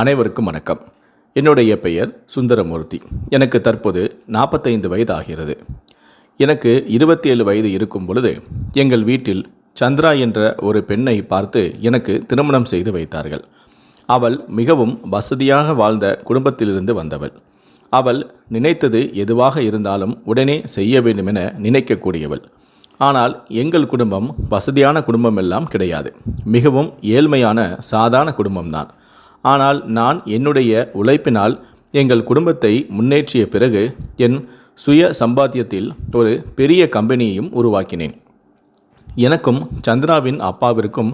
அனைவருக்கும் வணக்கம். என்னுடைய பெயர் சுந்தரமூர்த்தி. எனக்கு தற்போது நாற்பத்தைந்து வயது ஆகிறது எனக்கு இருபத்தேழு வயது இருக்கும் பொழுது எங்கள் வீட்டில் சந்திரா என்ற ஒரு பெண்ணை பார்த்து எனக்கு திருமணம் செய்து வைத்தார்கள். அவள் மிகவும் வசதியாக வாழ்ந்த குடும்பத்திலிருந்து வந்தவள். அவள் நினைத்தது எதுவாக இருந்தாலும் உடனே செய்ய வேண்டுமென நினைக்கக்கூடியவள். ஆனால் எங்கள் குடும்பம் வசதியான குடும்பம் எல்லாம் கிடையாது. மிகவும் ஏழ்மையான சாதாரண குடும்பம்தான். ஆனால் நான் என்னுடைய உழைப்பினால் எங்கள் குடும்பத்தை முன்னேற்றிய பிறகு என் சுய சம்பாத்தியத்தில் ஒரு பெரிய கம்பெனியையும் உருவாக்கினேன். எனக்கும் சந்திராவின் அப்பாவிற்கும்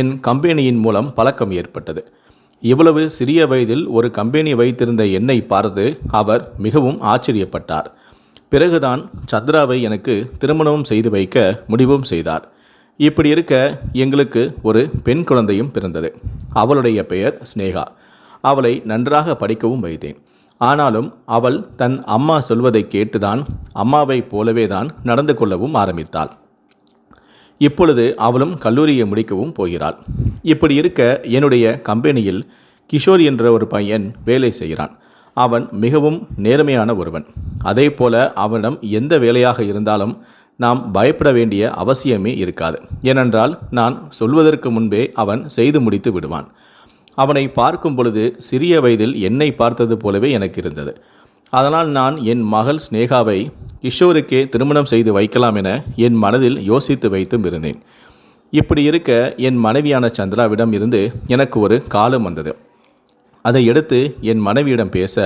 என் கம்பெனியின் மூலம் பழக்கம் ஏற்பட்டது. இவ்வளவு சிறிய வயதில் ஒரு கம்பெனி வைத்திருந்த என்னை பார்த்து அவர் மிகவும் ஆச்சரியப்பட்டார். பிறகுதான் சந்திராவை எனக்கு திருமணம் செய்து வைக்க முடிவும் செய்தார். இப்படி இருக்க எங்களுக்கு ஒரு பெண் குழந்தையும் பிறந்தது. அவளுடைய பெயர் ஸ்னேகா அவளை நன்றாக படிக்கவும் வைத்தேன். ஆனாலும் அவள் தன் அம்மா சொல்வதை கேட்டுதான் அம்மாவைப் போலவே தான் நடந்து கொள்ளவும் ஆரம்பித்தாள். இப்பொழுது அவளும் கல்லூரியை முடிக்கவும் போகிறாள். இப்படி இருக்க என்னுடைய கம்பெனியில் கிஷோர் என்ற ஒரு பையன் வேலை செய்கிறான். அவன் மிகவும் நேர்மையான ஒருவன். அதே போல அவனிடம் எந்த வேலையாக இருந்தாலும் நாம் பயப்பட வேண்டிய அவசியமே இருக்காது. ஏனென்றால் நான் சொல்வதற்கு முன்பே அவன் செய்து முடித்து விடுவான். அவனை பார்க்கும் பொழுது சிறிய வயதில் என்னை பார்த்தது போலவே எனக்கு இருந்தது. அதனால் நான் என் மகள் ஸ்னேகாவை கிஷோருக்கே திருமணம் செய்து வைக்கலாம் என என் மனதில் யோசித்து வைத்தும் இருந்தேன். இப்படி இருக்க என் மனைவியான சந்திராவிடம் இருந்து எனக்கு ஒரு காலம் வந்தது. அதை எடுத்து என் மனைவியிடம் பேச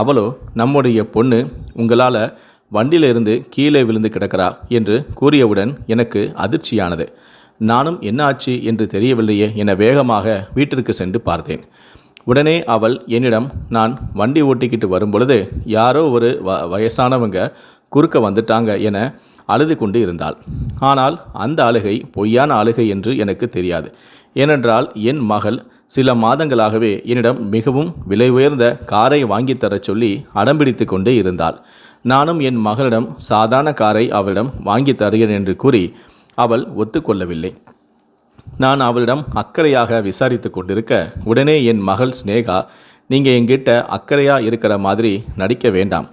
அவளோ நம்முடைய பொண்ணு உங்களால் வண்டியிலிருந்து கீழே விழுந்து கிடக்கிறா என்று கூறியவுடன் எனக்கு அதிர்ச்சியானது. நானும் என்ன ஆச்சு என்று தெரியவில்லையே என வேகமாக வீட்டிற்கு சென்று பார்த்தேன். உடனே அவள் என்னிடம் நான் வண்டி ஓட்டிக்கிட்டு வரும்பொழுது யாரோ ஒரு வ வயசானவங்க குறுக்க வந்துட்டாங்க என அழுது கொண்டு இருந்தாள். ஆனால் அந்த அழுகை பொய்யான அழுகை என்று எனக்கு தெரியாது. ஏனென்றால் என் மகள் சில மாதங்களாகவே என்னிடம் மிகவும் விலை உயர்ந்த காரை வாங்கித்தரச் சொல்லி அடம்பிடித்து கொண்டே இருந்தாள். நானும் என் மகளிடம் சாதாரண காரை அவளிடம் வாங்கித் தருகிறேன் என்று கூறி அவள் ஒத்துக்கொள்ளவில்லை. நான் அவளிடம் அக்கறையாக விசாரித்து கொண்டிருக்க உடனே என் மகள் ஸ்னேகா நீங்கள் எங்கிட்ட அக்கறையாக இருக்கிற மாதிரி நடிக்க வேண்டாம்.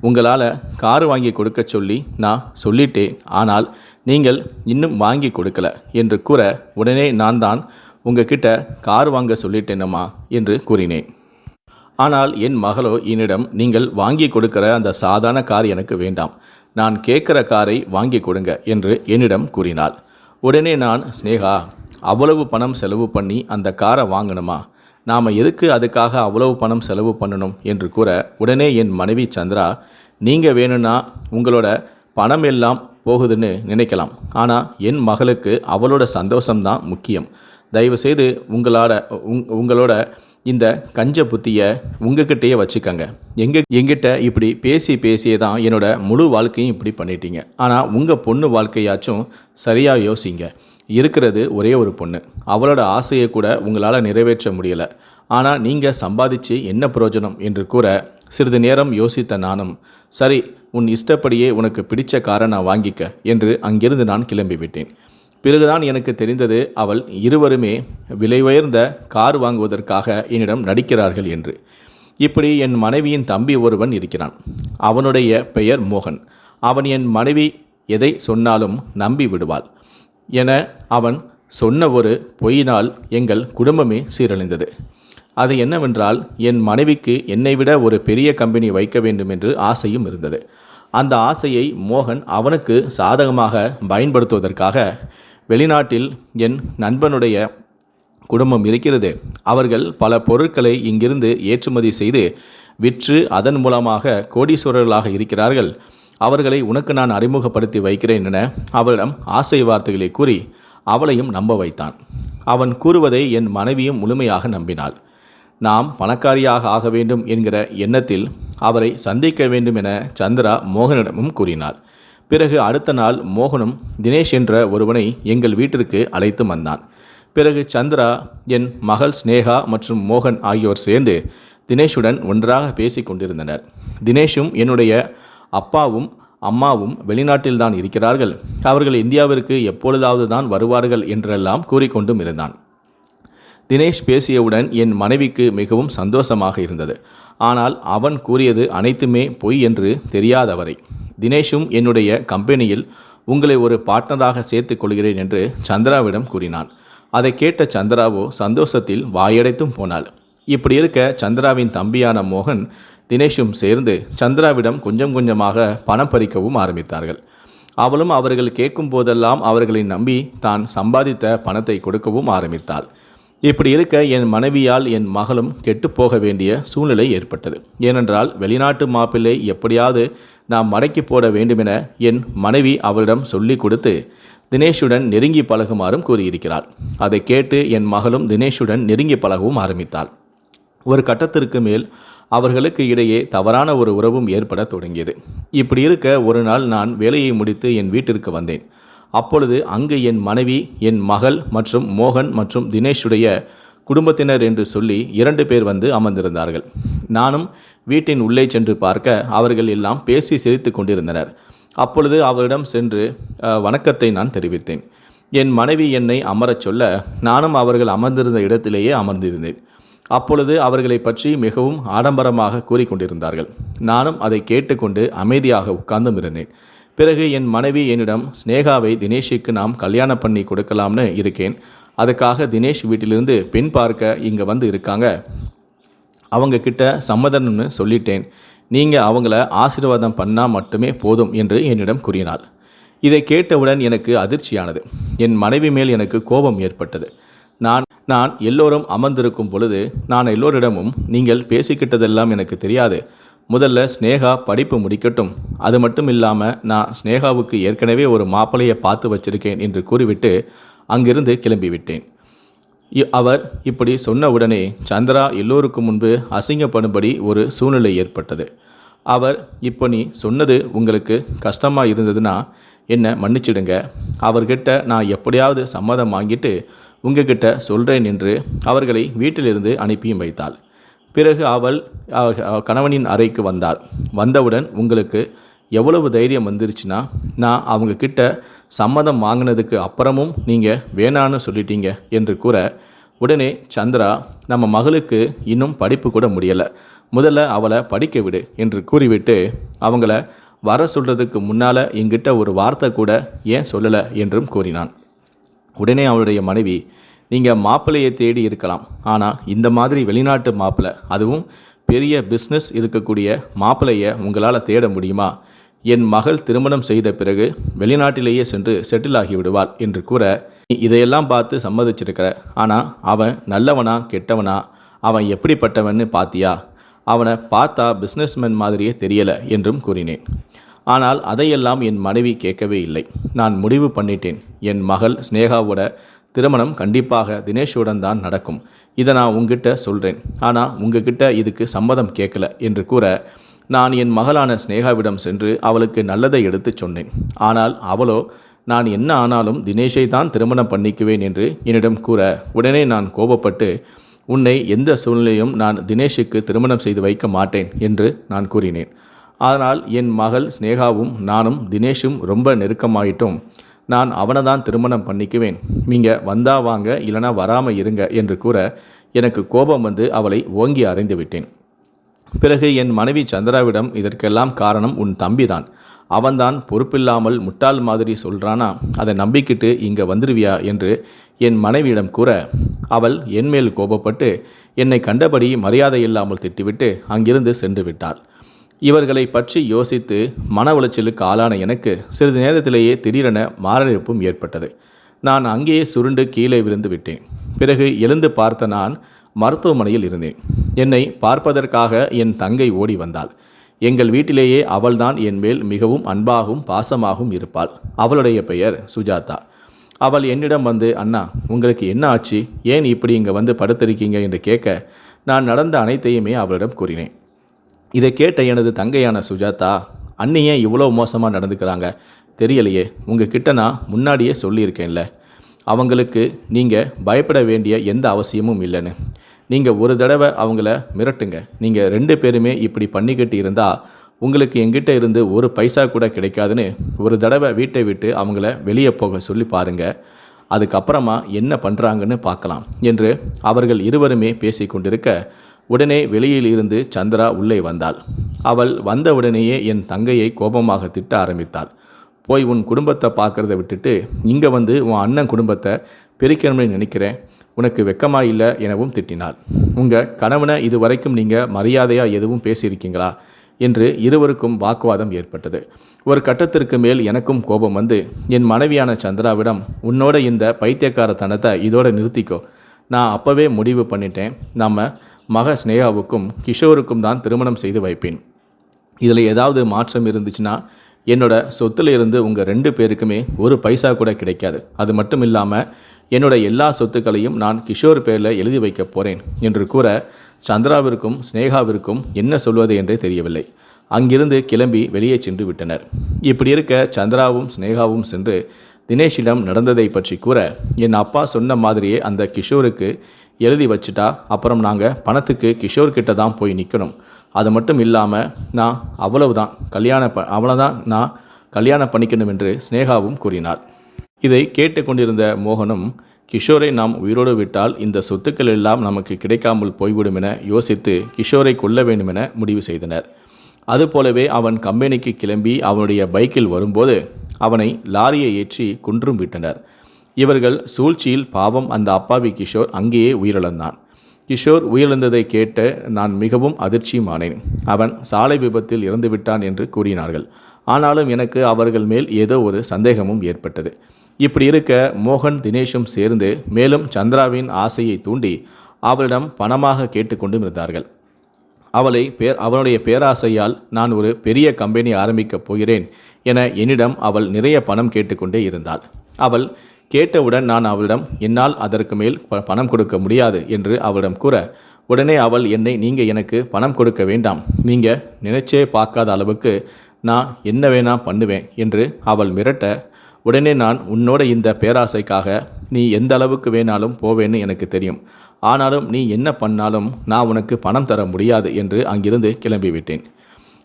உங்களால் கார் வாங்கி கொடுக்க சொல்லி நான் சொல்லிட்டேன். ஆனால் நீங்கள் இன்னும் வாங்கி கொடுக்கல என்று கூற உடனே நான் தான் உங்ககிட்ட கார் வாங்க சொல்லிட்டேனம்மா என்று கூறினேன். ஆனால் என் மகளோ என்னிடம் நீங்கள் வாங்கி கொடுக்கிற அந்த சாதாரண கார் எனக்கு வேண்டாம். நான் கேட்குற காரை வாங்கி கொடுங்க என்று என்னிடம் கூறினாள். உடனே நான் ஸ்னேகா அவ்வளவு பணம் செலவு பண்ணி அந்த காரை வாங்கணுமா? நாம் எதுக்கு அதுக்காக அவ்வளவு பணம் செலவு பண்ணணும்? என்று கூற உடனே என் மனைவி சந்திரா நீங்கள் வேணும்னா உங்களோட பணம் எல்லாம் போகுதுன்னு நினைக்கலாம். ஆனால் என் மகளுக்கு அவளோட சந்தோஷம்தான் முக்கியம். தயவுசெய்து உங்களோட உங் உங்களோட இந்த கஞ்ச புத்தியை உங்ககிட்டயே வச்சுக்கங்க. எங்க எங்கிட்ட இப்படி பேசி பேசியே தான் என்னோட முழு வாழ்க்கையும் இப்படி பண்ணிட்டீங்க. ஆனால் உங்கள் பொண்ணு வாழ்க்கையாச்சும் சரியாக யோசிங்க. இருக்கிறது ஒரே ஒரு பொண்ணு. அவளோட ஆசையை கூட உங்களால் நிறைவேற்ற முடியலை. ஆனால் நீங்கள் சம்பாதிச்சு என்ன பிரயோஜனம் என்று கூற சிறிது நேரம் யோசித்த நானும் சரி உன் இஷ்டப்படியே உனக்கு பிடிச்ச காரை நான் வாங்கிக்க என்று அங்கிருந்து நான் கிளம்பிவிட்டேன். பிறகுதான் எனக்கு தெரிந்தது அவள் இருவருமே விலை உயர்ந்த கார் வாங்குவதற்காக என்னிடம் நடிக்கிறார்கள் என்று. இப்படி என் மனைவியின் தம்பி ஒருவன் இருக்கிறான். அவனுடைய பெயர் மோகன். அவன் என் மனைவி எதை சொன்னாலும் நம்பி விடுவாள் என அவன் சொன்ன ஒரு பொய்யினால் எங்கள் குடும்பமே சீரழிந்தது. அது என்னவென்றால் என் மனைவிக்கு என்னை விட ஒரு பெரிய கம்பெனி வைக்க வேண்டும் என்று ஆசையும் இருந்தது. அந்த ஆசையை மோகன் அவனுக்கு சாதகமாக பயன்படுத்துவதற்காக வெளிநாட்டில் என் நண்பனுடைய குடும்பம் இருக்கிறது. அவர்கள் பல பொருட்களை இங்கிருந்து ஏற்றுமதி செய்து விற்று அதன் மூலமாக கோடீஸ்வரர்களாக இருக்கிறார்கள். அவர்களை உனக்கு நான் அறிமுகப்படுத்தி வைக்கிறேன் என அவளிடம் ஆசை வார்த்தைகளை கூறி அவளையும் நம்ப வைத்தான். அவன் கூறுவதை என் மனைவியும் முழுமையாக நம்பினாள். நாம் பணக்காரியாக ஆக வேண்டும் என்கிற எண்ணத்தில் அவரை சந்திக்க வேண்டும் என சந்திரா மோகனிடமும் கூறினாள். பிறகு அடுத்த நாள் மோகனும் தினேஷ் என்ற ஒருவனை எங்கள் வீட்டிற்கு அழைத்து வந்தான். பிறகு சந்திரா என் மகள் ஸ்னேகா மற்றும் மோகன் ஆகியோர் சேர்ந்து தினேஷுடன் ஒன்றாக பேசி கொண்டிருந்தனர். தினேஷும் என்னுடைய அப்பாவும் அம்மாவும் வெளிநாட்டில்தான் இருக்கிறார்கள். அவர்கள் இந்தியாவிற்கு எப்பொழுதாவது தான் வருவார்கள் என்றெல்லாம் கூறிக்கொண்டும் இருந்தான். தினேஷ் பேசியவுடன் என் மனைவிக்கு மிகவும் சந்தோஷமாக இருந்தது. ஆனால் அவன் கூறியது அனைத்துமே பொய் என்று தெரியாதவரை. தினேஷும் என்னுடைய கம்பெனியில் உங்களை ஒரு பார்ட்னராக சேர்த்துக் கொள்கிறேன் என்று சந்திராவிடம் கூறினான். அதை கேட்ட சந்திராவோ சந்தோஷத்தில் வாயடைத்தும் போனாள். இப்படி இருக்க சந்திராவின் தம்பியான மோகன் தினேஷும் சேர்ந்து சந்திராவிடம் கொஞ்சம் கொஞ்சமாக பணம் பறிக்கவும் ஆரம்பித்தார்கள். அவளும் அவர்கள் கேட்கும் போதெல்லாம் அவர்களை நம்பி தான் சம்பாதித்த பணத்தை கொடுக்கவும் ஆரம்பித்தாள். இப்படி இருக்க என் மனைவியால் என் மகளும் கெட்டுப்போக வேண்டிய சூழ்நிலை ஏற்பட்டது. ஏனென்றால் வெளிநாட்டு மாப்பிள்ளை எப்படியாவது நாம் மடக்கி போட வேண்டுமென என் மனைவி அவளிடம் சொல்லிக் கொடுத்து தினேஷுடன் நெருங்கி பழகுமாறும் கூறியிருக்கிறாள். அதை கேட்டு என் மகளும் தினேஷுடன் நெருங்கி பழகவும் ஆரம்பித்தாள். ஒரு கட்டத்திற்கு மேல் அவர்களுக்கு இடையே தவறான ஒரு உறவும் ஏற்பட தொடங்கியது. இப்படி இருக்க ஒரு நாள் நான் வேலையை முடித்து என் வீட்டிற்கு வந்தேன். அப்பொழுது அங்கு என் மனைவி என் மகள் மற்றும் மோகன் மற்றும் தினேஷுடைய குடும்பத்தினர் என்று சொல்லி இரண்டு பேர் வந்து அமர்ந்திருந்தார்கள். நானும் வீட்டின் உள்ளே சென்று பார்க்க அவர்கள் எல்லாம் பேசி சிரித்து கொண்டிருந்தனர். அப்பொழுது அவரிடம் சென்று வணக்கத்தை நான் தெரிவித்தேன். என் மனைவி என்னை அமரச் சொல்ல நானும் அவர்கள் அமர்ந்திருந்த இடத்திலேயே அமர்ந்திருந்தேன். அப்பொழுது அவர்களை பற்றி மிகவும் ஆடம்பரமாக கூறிக்கொண்டிருந்தார்கள். நானும் அதை கேட்டுக்கொண்டு அமைதியாக உட்கார்ந்தும் இருந்தேன். பிறகு என் மனைவி என்னிடம் ஸ்னேகாவை தினேஷுக்கு நாம் கல்யாணம் பண்ணி கொடுக்கலாம்னு இருக்கேன். அதுக்காக தினேஷ் வீட்டிலிருந்து பெண் பார்க்க இங்கே வந்து இருக்காங்க. அவங்க கிட்ட சம்மதம்னு சொல்லிட்டேன். நீங்கள் அவங்கள ஆசீர்வாதம் பண்ணால் மட்டுமே போதும் என்று என்னிடம் கூறினாள். இதை கேட்டவுடன் எனக்கு அதிர்ச்சியானது. என் மனைவி மேல் எனக்கு கோபம் ஏற்பட்டது. நான் நான் எல்லோரும் அமர்ந்திருக்கும் பொழுது நான் எல்லோரிடமும் நீங்கள் பேசிக்கிட்டதெல்லாம் எனக்கு தெரியாது. முதல்ல ஸ்னேகா படிப்பு முடிக்கட்டும். அது மட்டும் இல்லாமல் நான் ஸ்னேகாவுக்கு ஏற்கனவே ஒரு மாப்பிளையை பார்த்து வச்சிருக்கேன் என்று கூறிவிட்டு அங்கிருந்து கிளம்பிவிட்டேன். இ- அவர் இப்படி சொன்ன உடனே சந்திரா எல்லோருக்கும் முன்பு அசிங்கப்படும்படி ஒரு சூழ்நிலை ஏற்பட்டது. அவர் இப்போ நீ சொன்னது உங்களுக்கு கஷ்டமாக இருந்ததுன்னா என்னை மன்னிச்சிடுங்க. அவர்கிட்ட நான் எப்படியாவது சம்மதம் வாங்கிட்டு உங்ககிட்ட சொல்கிறேன் என்று அவர்களை வீட்டிலிருந்து அனுப்பியும் வைத்தாள். பிறகு அவள் கணவனின் அறைக்கு வந்தாள். வந்தவுடன் உங்களுக்கு எவ்வளவு தைரியம் வந்துருச்சுன்னா நான் அவங்க கிட்ட சம்மதம் வாங்கினதுக்கு அப்புறமும் நீங்கள் வேணான்னு சொல்லிட்டீங்க என்று கூற உடனே சந்திரா நம்ம மகளுக்கு இன்னும் படிப்பு கூட முடியலை. முதல்ல அவளை படிக்க விடு என்று கூறிவிட்டு அவங்கள வர சொல்கிறதுக்கு முன்னால் என்கிட்ட ஒரு வார்த்தை கூட ஏன் சொல்லலை என்றும் கூறினான். உடனே அவளுடைய மனைவி நீங்கள் மாப்பிள்ளையை தேடி இருக்கலாம். ஆனால் இந்த மாதிரி வெளிநாட்டு மாப்பிள்ளை அதுவும் பெரிய பிஸ்னஸ் இருக்கக்கூடிய மாப்பிள்ளையை உங்களால் தேட முடியுமா? என் மகள் திருமணம் செய்த பிறகு வெளிநாட்டிலேயே சென்று செட்டில் ஆகிவிடுவாள் என்று கூற "நீ இதையெல்லாம் பார்த்து சம்மதிச்சிருக்கிற. ஆனால் அவன் நல்லவனா கெட்டவனா? அவன் எப்படிப்பட்டவன்னு பாத்தியா? அவனை பார்த்தா பிஸ்னஸ்மேன் மாதிரியே தெரியலை என்றும் கூறினேன். ஆனால் அதையெல்லாம் என் மனைவி கேட்கவே இல்லை. நான் முடிவு பண்ணிட்டேன். என் மகள் ஸ்னேகாவோட திருமணம் கண்டிப்பாக தினேஷுடன் தான் நடக்கும். இதை நான் உங்ககிட்ட சொல்கிறேன் ஆனால் உங்ககிட்ட இதுக்கு சம்மதம் கேட்கல என்று கூற நான் என் மகளான ஸ்னேகாவிடம் சென்று அவளுக்கு நல்லதை எடுத்துச் சொன்னேன். ஆனால் அவளோ நான் என்ன ஆனாலும் தினேஷை தான் திருமணம் பண்ணிக்குவேன் என்று என்னிடம் கூற உடனே நான் கோபப்பட்டு உன்னை எந்த சூழ்நிலையும் நான் தினேஷுக்கு திருமணம் செய்து வைக்க மாட்டேன் என்று நான் கூறினேன். ஆனால் என் மகள் ஸ்னேகாவும் நானும் தினேஷும் ரொம்ப நெருக்கமாயிட்டோம். நான் அவனை தான் திருமணம் பண்ணிக்குவேன். நீங்கள் வந்தா வாங்க இல்லைனா வராமல் இருங்க என்று கூற எனக்கு கோபம் வந்து அவளை ஓங்கி அறைந்து விட்டேன். பிறகு என் மனைவி சந்திராவிடம் இதற்கெல்லாம் காரணம் உன் தம்பிதான். அவன்தான் பொறுப்பில்லாமல் முட்டாள் மாதிரி சொல்றானா அதை நம்பிக்கிட்டு இங்கே வந்துடுவியா என்று என் மனைவியிடம் கூற அவள் என்மேல் கோபப்பட்டு என்னை கண்டபடி மரியாதை இல்லாமல் திட்டிவிட்டு அங்கிருந்து சென்று விட்டாள். இவர்களை பற்றி யோசித்து மன உளைச்சலுக்கு ஆளான எனக்கு சிறிது நேரத்திலேயே திடீரென மாரடைப்பும் ஏற்பட்டது. நான் அங்கேயே சுருண்டு கீழே விழுந்து விட்டேன். பிறகு எழுந்து பார்த்த நான் மருத்துவமனையில் இருந்தேன். என்னை பார்ப்பதற்காக என் தங்கை ஓடி வந்தாள். எங்கள் வீட்டிலேயே அவள்தான் என் மேல் மிகவும் அன்பாகவும் பாசமாகவும் இருப்பாள். அவளுடைய பெயர் சுஜாதா. அவள் என்னிடம் வந்து அண்ணா உங்களுக்கு என்ன ஆச்சு? ஏன் இப்படி இங்கே வந்து படுத்திருக்கீங்க? என்று கேட்க நான் நடந்த அனைத்தையுமே அவளிடம் கூறினேன். இதை கேட்ட எனது தங்கையான சுஜாதா அண்ணி இவ்வளோ மோசமாக நடந்துக்கிறாங்க. தெரியலையே உங்ககிட்ட நான் முன்னாடியே சொல்லியிருக்கேன்ல. அவங்களுக்கு நீங்கள் பயப்பட வேண்டிய எந்த அவசியமும் இல்லைன்னு. நீங்கள் ஒரு தடவை அவங்கள மிரட்டுங்க. நீங்கள் ரெண்டு பேருமே இப்படி பண்ணிக்கிட்டு இருந்தால் உங்களுக்கு எங்கிட்ட இருந்து ஒரு பைசா கூட கிடைக்காதுன்னு ஒரு தடவை வீட்டை விட்டு அவங்கள வெளியே போக சொல்லி பாருங்கள் அதுக்கப்புறமா என்ன பண்ணுறாங்கன்னு பார்க்கலாம் என்று அவர்கள் இருவருமே பேசி கொண்டிருக்க உடனே வெளியில் இருந்து சந்திரா உள்ளே வந்தாள். அவள் வந்தவுடனேயே என் தங்கையை கோபமாக திட்ட ஆரம்பித்தாள். போய் உன் குடும்பத்தை பார்க்கறத விட்டுட்டு இங்கே வந்து உன் அண்ணன் குடும்பத்தை பிரிக்கணும்னு நினைக்கிறேன். உனக்கு வெக்கமா இல்லை எனவும் திட்டினாள். உங்கள் கணவனை இது வரைக்கும் நீங்கள் மரியாதையாக எதுவும் பேசியிருக்கீங்களா? என்று இருவருக்கும் வாக்குவாதம் ஏற்பட்டது. ஒரு கட்டத்திற்கு மேல் எனக்கும் கோபம் வந்து என் மனைவியான சந்திராவிடம் உன்னோட இந்த பைத்தியக்காரத்தனத்தை இதோட நிறுத்திக்கோ. நான் அப்போவே முடிவு பண்ணிட்டேன். நம்ம மக ஸ்னேகாவுக்கும் கிஷோருக்கும் தான் திருமணம் செய்து வைப்பேன். இதில் ஏதாவது மாற்றம் இருந்துச்சுன்னா என்னோட சொத்துல இருந்து உங்கள் ரெண்டு பேருக்குமே ஒரு பைசா கூட கிடைக்காது. அது மட்டும் இல்லாமல் என்னோட எல்லா சொத்துக்களையும் நான் கிஷோர் பேரில் எழுதி வைக்கப் போகிறேன் என்று கூற சந்திராவிற்கும் ஸ்னேகாவிற்கும் என்ன சொல்வது என்றே தெரியவில்லை. அங்கிருந்து கிளம்பி வெளியே சென்று விட்டனர். இப்படி இருக்க சந்திராவும் ஸ்னேகாவும் சென்று தினேஷிடம் நடந்ததை பற்றி கூற என் அப்பா சொன்ன மாதிரியே அந்த கிஷோருக்கு எழுதி வச்சுட்டா அப்புறம் நாங்கள் பணத்துக்கு கிஷோர் கிட்ட தான் போய் நிற்கணும் அது மட்டும் இல்லாமல் நான் அவ்வளவுதான் கல்யாண ப அவ்வளோதான் நான் கல்யாணம் பண்ணிக்கணும் என்று ஸ்னேகாவும் கூறினார் இதை கேட்டுக்கொண்டிருந்த மோகனும் கிஷோரை நாம் உயிரோடு விட்டால் இந்த சொத்துக்கள் எல்லாம் நமக்கு கிடைக்காமல் போய்விடும் என யோசித்து கிஷோரை கொல்ல வேண்டும் என முடிவு செய்தனர். அதுபோலவே அவன் கம்பெனிக்கு கிளம்பி அவனுடைய பைக்கில் வரும்போது அவனை லாரியை ஏற்றி குன்றும் விட்டனர். இவர்கள் சூழ்ச்சியில் பாவம் அந்த அப்பாவி கிஷோர் அங்கேயே உயிரிழந்தான். கிஷோர் உயிரிழந்ததை கேட்டு நான் மிகவும் அதிர்ச்சியுமானேன். அவன் சாலை விபத்தில் இறந்துவிட்டான் என்று கூறினார்கள். ஆனாலும் எனக்கு அவர்கள் மேல் ஏதோ ஒரு சந்தேகமும் ஏற்பட்டது. இப்படி இருக்க மோகன் தினேஷும் சேர்ந்து மேலும் சந்திராவின் ஆசையை தூண்டி அவளிடம் பணமாக கேட்டுக்கொண்டும் இருந்தார்கள். அவளை பேர் அவனுடைய பேராசையால் நான் ஒரு பெரிய கம்பெனி ஆரம்பிக்கப் போகிறேன் என என்னிடம் அவள் நிறைய பணம் கேட்டுக்கொண்டே இருந்தாள். அவள் கேட்டவுடன் நான் அவளிடம் என்னால் அதற்கு மேல் ப- பணம் கொடுக்க முடியாது என்று அவளிடம் கூற உடனே அவள் என்னை நீங்கள் எனக்கு பணம் கொடுக்க வேண்டாம். நீங்கள் நினைச்சே பார்க்காத அளவுக்கு நான் என்ன வேணா பண்ணுவேன் என்று அவள் மிரட்ட உடனே நான் உன்னோட இந்த பேராசைக்காக நீ எந்த அளவுக்கு வேணாலும் போவேன்னு எனக்கு தெரியும். ஆனாலும் நீ என்ன பண்ணாலும் நான் உனக்கு பணம் தர முடியாது என்று அங்கிருந்து கிளம்பிவிட்டேன்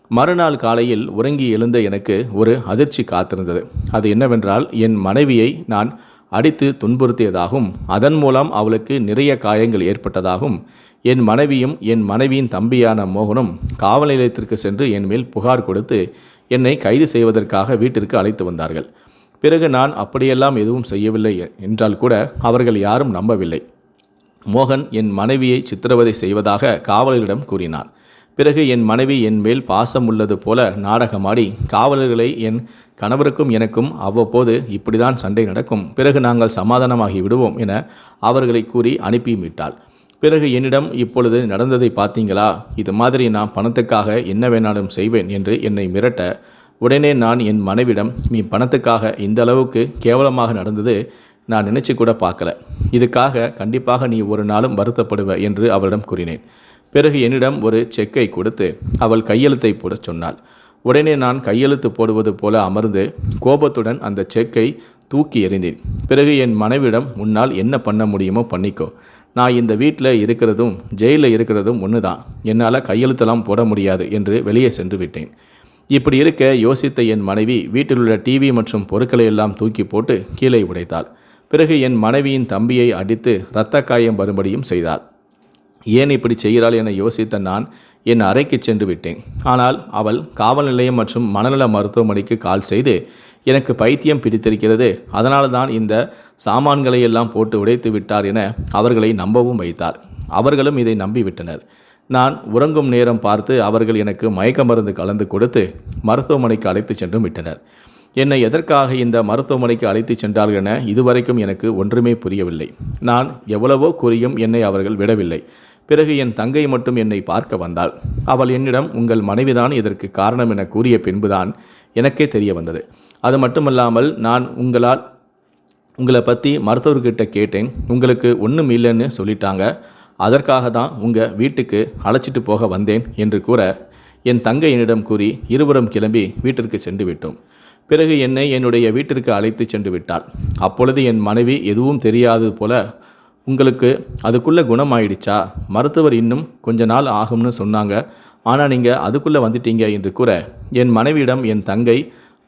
மறுநாள் காலையில் உறங்கி எழுந்த எனக்கு ஒரு அதிர்ச்சி காத்திருந்தது. அது என்னவென்றால் என் மனைவியை நான் அடித்து துன்புறுத்தியதாகவும் அதன் மூலம் அவளுக்கு நிறைய காயங்கள் ஏற்பட்டதாகவும் என் மனைவியும் என் மனைவியின் தம்பியான மோகனும் காவல் நிலையத்திற்கு சென்று என் மேல் புகார் கொடுத்து என்னை கைது செய்வதற்காக வீட்டிற்கு அழைத்து வந்தார்கள். பிறகு நான் அப்படியெல்லாம் எதுவும் செய்யவில்லை என்றால் கூட அவர்கள் யாரும் நம்பவில்லை. மோகன் என் மனைவியை சித்திரவதை செய்வதாக காவலரிடம் கூறினான். பிறகு என் மனைவி என் மேல் பாசம் உள்ளது போல நாடகமாடி காவலர்களை என் கணவருக்கும் எனக்கும் அவ்வப்போது இப்படிதான் சண்டை நடக்கும். பிறகு நாங்கள் சமாதானமாகி விடுவோம் என அவர்களை கூறி அனுப்பியும் விட்டாள். பிறகு என்னிடம் இப்பொழுது நடந்ததை பார்த்தீங்களா? இது மாதிரி நான் பணத்துக்காக என்ன வேணாலும் செய்வேன் என்று என்னை மிரட்ட உடனே நான் என் மனைவிடம் நீ பணத்துக்காக இந்த அளவுக்கு கேவலமாக நடந்தது நான் நினைச்சு கூட பார்க்கல. இதுக்காக கண்டிப்பாக நீ ஒரு நாளும் வருத்தப்படுவ என்று அவளிடம் கூறினேன். பிறகு என்னிடம் ஒரு செக்கை கொடுத்து அவள் கையெழுத்தை போட சொன்னாள். உடனே நான் கையெழுத்து போடுவது போல அமர்ந்து கோபத்துடன் அந்த செக்கை தூக்கி எறிந்தேன். பிறகு என் மனைவிடம் உன்னால் என்ன பண்ண முடியுமோ பண்ணிக்கோ. நான் இந்த வீட்டில் இருக்கிறதும் ஜெயிலில் இருக்கிறதும் ஒன்று தான் என்னால் கையெழுத்தெல்லாம் போட முடியாது என்று வெளியே சென்று விட்டேன். இப்படி இருக்க யோசித்த என் மனைவி வீட்டில் உள்ள டிவி மற்றும் பொருட்களை எல்லாம் தூக்கி போட்டு கீழே உடைத்தாள். பிறகு என் மனைவியின் தம்பியை அடித்து இரத்த காயம் வரும்படியும் செய்தாள். ஏன் இப்படி செய்கிறாள் என யோசித்த நான் என் அறைக்கு சென்று விட்டேன். ஆனால் அவள் காவல் நிலையம் மற்றும் மனநல மருத்துவமனைக்கு கால் செய்து எனக்கு பைத்தியம் பிடித்திருக்கிறது. அதனால தான் இந்த சாமான்களை எல்லாம் போட்டு உடைத்து விட்டார் என அவர்களை நம்பவும் வைத்தார். அவர்களும் இதை நம்பிவிட்டனர். நான் உறங்கும் நேரம் பார்த்து அவர்கள் எனக்கு மயக்க மருந்து கலந்து கொடுத்து மருத்துவமனைக்கு அழைத்து சென்றும் விட்டனர். என்னை எதற்காக இந்த மருத்துவமனைக்கு அழைத்து சென்றார்கள் என இதுவரைக்கும் எனக்கு ஒன்றுமே புரியவில்லை. நான் எவ்வளவோ கூறியும் என்னை அவர்கள் விடவில்லை. பிறகு என் தங்கை மட்டும் என்னை பார்க்க வந்தாள். அவள் என்னிடம் உங்கள் மனைவிதான் இதற்கு காரணம் என கூறிய பின்புதான் எனக்கே தெரிய வந்தது. அது மட்டுமல்லாமல் நான் உங்களால் உங்களை பற்றி மருத்துவர்கிட்ட கேட்டேன். உங்களுக்கு ஒன்றும் இல்லைன்னு சொல்லிட்டாங்க. அதற்காக தான் உங்கள் வீட்டுக்கு அழைச்சிட்டு போக வந்தேன் என்று கூற என் தங்கை என்னிடம் கூறி இருவரும் கிளம்பி வீட்டிற்கு சென்று விட்டோம். பிறகு என்னை என்னுடைய வீட்டிற்கு அழைத்து சென்று விட்டாள். அப்பொழுது என் மனைவி எதுவும் தெரியாதது போல உங்களுக்கு அதுக்குள்ளே குணமாயிடுச்சா? மருத்துவர் இன்னும் கொஞ்ச நாள் ஆகும்னு சொன்னாங்க. ஆனால் நீங்கள் அதுக்குள்ளே வந்துட்டீங்க என்று கூற என் மனைவியிடம் என் தங்கை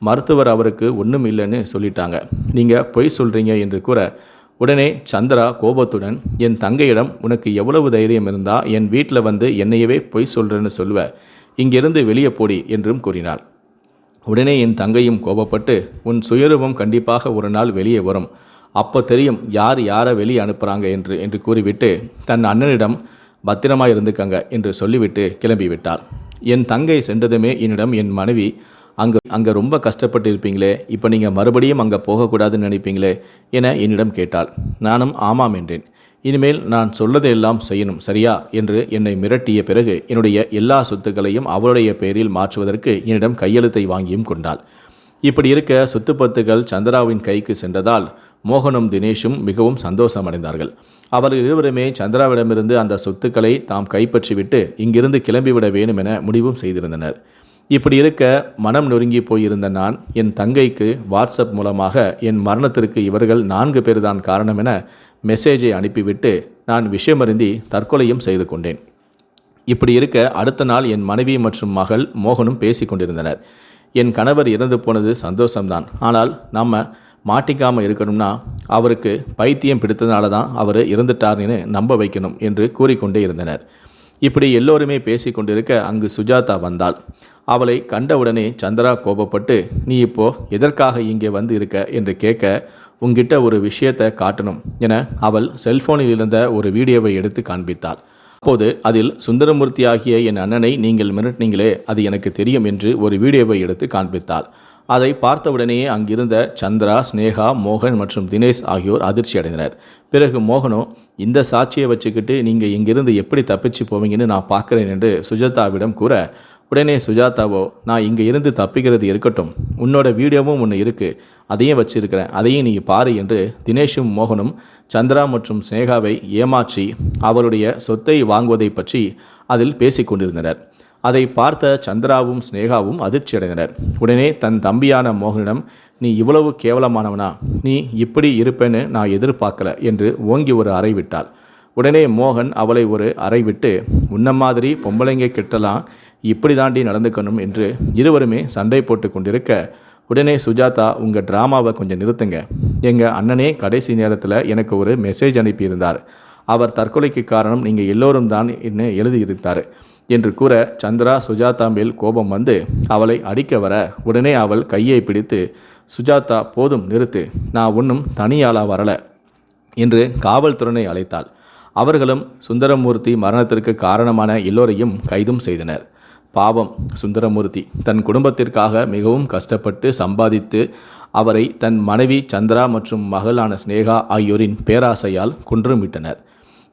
மருத்துவர் அவருக்கு ஒன்றும் இல்லைன்னு சொல்லிட்டாங்க. நீங்கள் பொய் சொல்கிறீங்க என்று கூற உடனே சந்திரா கோபத்துடன் என் தங்கையிடம் உனக்கு எவ்வளவு தைரியம் இருந்தால் என் வீட்டில் வந்து என்னையவே பொய் சொல்கிறேன்னு சொல்லுவ. இங்கிருந்து வெளியே போடி என்றும் கூறினாள். உடனே என் தங்கையும் கோபப்பட்டு உன் சுயரூபம் கண்டிப்பாக ஒரு நாள் வெளியே வரும். அப்போ தெரியும் யார் யாரை வெளியே அனுப்புகிறாங்க என்று என்று கூறிவிட்டு தன் அண்ணனிடம் பத்திரமா இருந்துக்கங்க என்று சொல்லிவிட்டு கிளம்பிவிட்டார். என் தங்கை சென்றதுமே என்னிடம் என் மனைவி அங்கே அங்கே ரொம்ப கஷ்டப்பட்டு இருப்பீங்களே இப்போ நீங்கள் மறுபடியும் அங்கே போகக்கூடாதுன்னு நினைப்பீங்களே என என்னிடம் கேட்டாள். நானும் ஆமாம் என்றேன். இனிமேல் நான் சொல்லதையெல்லாம் செய்யணும் சரியா? என்று என்னை மிரட்டிய பிறகு என்னுடைய எல்லா சொத்துக்களையும் அவளுடைய பெயரில் மாற்றுவதற்கு என்னிடம் கையெழுத்தை வாங்கியும் கொண்டாள். இப்படி இருக்க சொத்துப்பத்துகள் சந்திராவின் கைக்கு சென்றதால் மோகனும் தினேஷும் மிகவும் சந்தோஷமடைந்தார்கள். அவர்கள் இருவருமே சந்திராவிடமிருந்து அந்த சொத்துக்களை தாம் கைப்பற்றிவிட்டு இங்கிருந்து கிளம்பிவிட வேண்டும் என முடிவும் செய்திருந்தனர். இப்படி இருக்க மனம் நொறுங்கி போயிருந்த நான் என் தங்கைக்கு வாட்ஸ்அப் மூலமாக என் மரணத்திற்கு இவர்கள் நான்கு பேர் தான் காரணம் என மெசேஜை அனுப்பிவிட்டு நான் விஷயமறிந்தி தற்கொலையும் செய்து கொண்டேன். இப்படி இருக்க அடுத்த நாள் என் மனைவி மற்றும் மகள் மோகனும் பேசி கொண்டிருந்தனர் என் கணவர் இறந்து போனது சந்தோஷம்தான். ஆனால் நம்ம மாட்டிக்காமல் இருக்கணும்னா அவருக்கு பைத்தியம் பிடித்ததுனால தான் அவர் இறந்துட்டார்னு நம்ப வைக்கணும் என்று கூறிக்கொண்டே இருந்தனர். இப்படி எல்லோருமே பேசி கொண்டிருக்க அங்கு சுஜாதா வந்தாள். அவளை கண்டவுடனே சந்திரா கோபப்பட்டு நீ இப்போ எதற்காக இங்கே வந்து இருக்க? என்று கேட்க உங்ககிட்ட ஒரு விஷயத்தை காட்டணும் என அவள் செல்போனில் இருந்த ஒரு வீடியோவை எடுத்து காண்பித்தாள். அப்போது அதில் சுந்தரமூர்த்தி ஆகிய என் அண்ணனை நீங்கள் மிரட்டினீங்களே அது எனக்கு தெரியும் என்று ஒரு வீடியோவை எடுத்து காண்பித்தாள். அதை பார்த்தவுடனேயே அங்கிருந்த சந்திரா ஸ்னேகா மோகன் மற்றும் தினேஷ் ஆகியோர் அதிர்ச்சி அடைந்தனர். பிறகு மோகனோ இந்த சாட்சியை வச்சுக்கிட்டு நீங்கள் இங்கிருந்து எப்படி தப்பிச்சு போவீங்கன்னு நான் பார்க்குறேன் என்று சுஜாதாவிடம் கூற உடனே சுஜாதாவோ நான் இங்கே இருந்து தப்பிக்கிறது இருக்கட்டும். உன்னோட வீடியோவும் ஒன்று இருக்குது அதையும் வச்சிருக்கிறேன். அதையும் நீ பாரு என்று தினேஷும் மோகனும் சந்திரா மற்றும் ஸ்னேகாவை ஏமாற்றி அவருடைய சொத்தை வாங்குவதை பற்றி அதில் பேசிக்கொண்டிருந்தனர் அதை பார்த்த சந்திராவும் ஸ்னேகாவும் அதிர்ச்சியடைந்தனர். உடனே தன் தம்பியான மோகனிடம் நீ இவ்வளவு கேவலமானவனா? நீ இப்படி இருப்பேன்னு நான் எதிர்பார்க்கல என்று ஓங்கி ஒரு அறை விட்டாள். உடனே மோகன் அவளை ஒரு அறை விட்டு உன்ன மாதிரி பொம்பளைங்க கிட்டலாம் இப்படி தாண்டி நடந்துக்கணும் என்று இருவருமே சண்டை போட்டு கொண்டிருக்க உடனே சுஜாதா உங்கள் ட்ராமாவை கொஞ்சம் நிறுத்துங்க. எங்கள் அண்ணனே கடைசி நேரத்தில் எனக்கு ஒரு மெசேஜ் அனுப்பியிருந்தார். அவர் தற்கொலைக்கு காரணம் நீங்கள் எல்லோரும் தான் என்று எழுதியிருந்தார். என்று கூற சந்திரா சுஜாதா மேல் கோபம் வந்து அவளை அடிக்க வர உடனே அவள் கையை பிடித்து சுஜாதா போதும் நிறுத்து. நான் ஒன்றும் தனியாளாக வரல என்று காவல்துறையை அழைத்தாள். அவர்களும் சுந்தரமூர்த்தி மரணத்திற்கு காரணமான எல்லோரையும் கைதும் செய்தனர். பாவம் சுந்தரமூர்த்தி தன் குடும்பத்திற்காக மிகவும் கஷ்டப்பட்டு சம்பாதித்து அவரை தன் மனைவி சந்திரா மற்றும் மகளான ஸ்னேகா ஆகியோரின் பேராசையால் குன்றுமிட்டனர்.